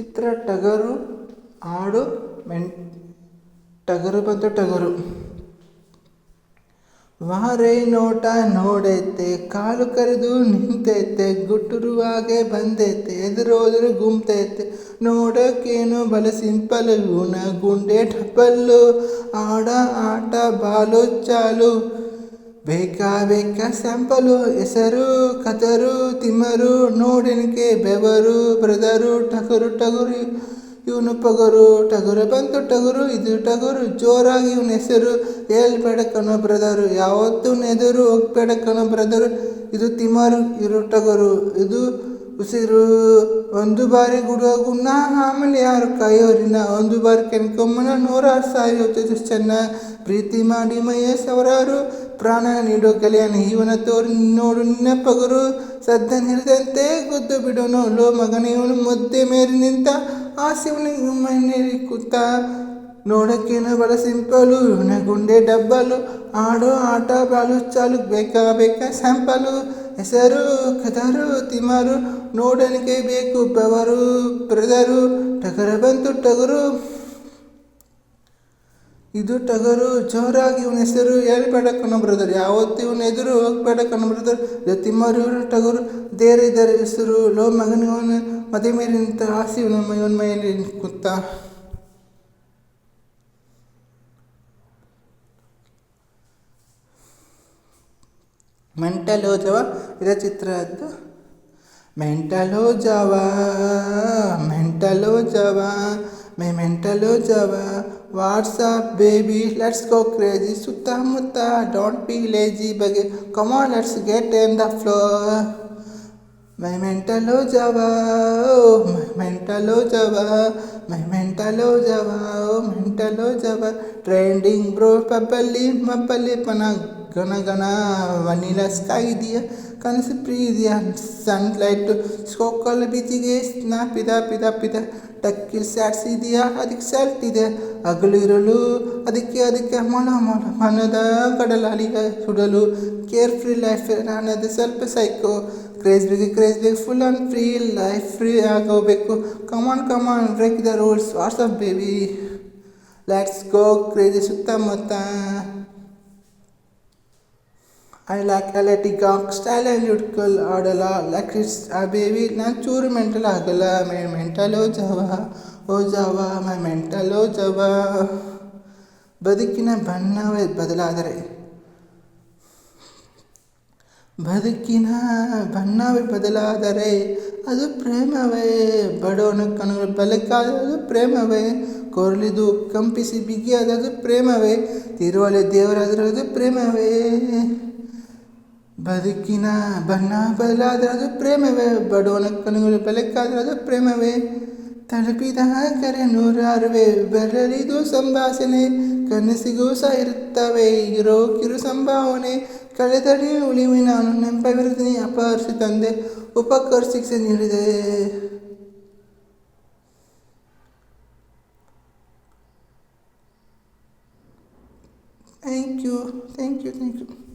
ಚಿತ್ರ ಟಗರು ಆಡು ಮೆಣ್ ಟಗರು ಬಂತು ಟಗರು. ವಾರೆ ನೋಟ ನೋಡೈತೆ, ಕಾಲು ಕರೆದು ನಿಂತೈತೆ ಗುಟ್ಟುರುವಾಗೆ ಬಂದೈತೆ, ಎದುರೋದ್ರು ಗುಮ್ತೈತೆ. ನೋಡೋಕ್ಕೇನು ಬಲ ಸಿಂಪಲ್, ಗುಣ ಗುಂಡೆ ಡಬ್ಬಲ್ಲು ಆಡ ಆಟ ಬಾಲು ಚಾಲು. ಬೇಕಾ ಬೇಕಾ ಸ್ಯಾಂಪಲು, ಹೆಸರು ಕತರು ತಿಮ್ಮರು, ನೋಡೆನಿಕೆ ಬೆವರು, ಬ್ರದರು, ಟಗರು, ಟಗುರು, ಇವನು ಪಗರು, ಟಗರು ಬಂತು, ಟಗರು, ಇದು ಟಗರು, ಜೋರಾಗಿ ಇವನ ಹೆಸರು ಹೇಳ್ಬೇಡ ಕಣ ಬ್ರದರು, ಯಾವತ್ತೂ ನೆದರು ಹೋಗ್ಬೇಡ ಕಣ ಬ್ರದರು, ಇದು ತಿಮ್ಮರು, ಇರು ಟಗರು, ಇದು ಉಸಿರು ಒಂದು ಬಾರಿ ಗುಡುವ ಗುಣ ಆಮೇಲೆ ಯಾರು ಕಾಯೋರಿನ ಒಂದು ಬಾರಿ ಕೆಣ್ಕೊಂಬನ ನೂರಾರು ಸಾರಿ ಹೋಗ್ತದೆ ಚೆನ್ನ ಪ್ರೀತಿ ಮಾಡಿ ಮೈಯ ಸಾವಿರಾರು ಪ್ರಾಣ ನೀಡೋ ಗೆಳೆಯನ ಇವನ ತೋರಿ ನೋಡು ನಿನ್ನ ಪಗರು ಸದ್ದ ನಿಲ್ದಂತೆ ಗುದ್ದು ಬಿಡೋನು ಲೋ ಮಗನ ಇವನು ಮುದ್ದೆ ಮೇರಿ ನಿಂತ ಆಸೆವನಿಗೆ ಮನೇಲಿ ಕೂತ ನೋಡೋಕ್ಕೇನು ಬಲ ಸಿಂಪಲು ಇವನ ಗುಂಡೆ ಡಬ್ಬಲು ಆಡೋ ಆಟ ಬಾಲು ಚಾಲು ಬೇಕಾ ಬೇಕಾ ಸ್ಯಾಂಪಲು ಹೆಸರು ಕದರು ತಿಮರು ನೋಡಲಿಕ್ಕೆ ಬೇಕು ಬೆವರು, ಬ್ರದರು, ಟಗರ ಬಂತು ಟಗರು. ಇದು ಟಗರು, ಜೋರಾಗಿ ಇವನ ಹೆಸರು ಹೇಳ್ಬೇಡ ಕಣ ಬ್ರದರ್. ಯಾವತ್ತು ಇವನ ಎದುರು ಹೋಗ್ಬೇಡ ಕಣ ಬ್ರದರ್ ತಿಮ್ಮರು ಟಗರು, ದೇರೆ ಇದ್ದಾರೆ ಹೆಸರು, ಲೋ ಮಗನ ಇವನು ಮದುವೆ ಮೇಲೆ ನಿಂತ ಆಸೆ ಇವನ ಇವನ ಮೈಯಲ್ಲಿ ಕೂತ. ಮೆಂಟಲ್ ಇದ ಚಿತ್ರ ಅದು ಮೆಂಟಲ್ ಜವ ಮೆಂಟಲ್ ಜವ, my mental ಜವ. What's up baby let's go crazy ಸುತ್ತಮುತ್ತ ಡೋಂಟ್ ಬಿ ಲೇಜಿ ಬಗ್ಗೆ. Come on let's get in the floor my mental ಜವ, my mental ಜವ, ಮೈ ಮೆಂಟಲು ಜವ ಮೆಂಟಲು ಜವ. ಟ್ರೆಂಡಿಂಗ್ ಬ್ರೋ ಪಬ್ಬಲ್ಲಿ ಮಬ್ಬಲ್ಲಿ ಪನ ಗಣ ಗಣ ವನಿಲ ಸ್ಕೈ ಇದೆಯಾ ಕನಸು ಪ್ರೀತಿಯ ಸನ್ಲೈಟು ಸ್ಕೋಕಲ್ ಬೀಚಿಗೆ ಸ್ನಾ ಪಿದ ಪಿದ ಟಕ್ಕಿಲ್ ಸ್ಯಾಟ್ಸ್ ಇದೆಯಾ ಅದಕ್ಕೆ ಸ್ಯಾಲ್ಟ್ ಇದೆ. ಇರಲು, ಅದಕ್ಕೆ ಅದಕ್ಕೆ ಮೊಲ ಮೊಲ ಮನದ ಕಡಲಾಲಿಗೆ ಸುಡಲು. ಕೇರ್ ಫ್ರೀ ಲೈಫ್ ನಾನದು ಸ್ವಲ್ಪ ಸೈಕೋ ಕ್ರೇಜ್ ಬೇಕು ಕ್ರೇಜ್ ಬೇಕು full and free life free ಆಗೋಬೇಕು. Come on come on break the rules what's up baby let's go crazy ಸುತ್ತಮುತ್ತ. ಐ ಲೈಕ್ ಎಲೆಟಿಕಾಕ್ ಸ್ಟೈಲ್ ಆ್ಯಂಡ್ ಯುಡ್ಕಲ್ ಆಡಲ್ಲ ಲೈಕ್ ಇಟ್ಸ್ ಆ ಬೇಬಿ ನಾನು ಚೂರು ಮೆಂಟಲ್ ಆಗಲ್ಲ ಮೈ ಮೆಂಟಲ್ ಜವ ಓ ಜವ ಮೈ ಮೆಂಟಲ್ ಜವ ಬದುಕಿನ ಬಣ್ಣವೇ ಬದಲಾದರೆ ಬದುಕಿನ ಬಣ್ಣವೇ ಬದಲಾದರೆ ಅದು ಪ್ರೇಮವೇ ಬಡವನ ಕಣ್ಣುಗಳು ಬೆಳಕಾದದು ಪ್ರೇಮವೇ ಕೊರಳಿದು ಕಂಪಿಸಿ ಬಿಗಿಯಾದದು ಪ್ರೇಮವೇ ತಿರುವಲೆ ಅದು ಪ್ರೇಮವೇ ಬದುಕಿನ ಬಣ್ಣ ಬದಲಾದರೆ ಅದು ಪ್ರೇಮವೇ, ಬಡವನ ಕಣ್ಣುಗಳು ಬೆಳಕಾದರೆ ಅದು ಪ್ರೇಮವೇ. ತಲುಪಿದ ಕರೆ ನೂರಾರುವೆ, ಬೆರಳಿದು ಸಂಭಾಷಣೆ, ಕನಸಿಗೂ ಸಹ ಇರುತ್ತವೆ ಇರೋ ಕಿರು ಸಂಭಾವನೆ. ಕಳೆದಡಿ ಉಳಿವಿ ನಾನು ನೆನಪವಿರುತ್ತೀನಿ ಅಪಹರಿಸಿ ತಂದೆ, ಉಪಕರ್ ಶಿಕ್ಷೆ ನೀಡಿದೆ. Thank you thank you thank you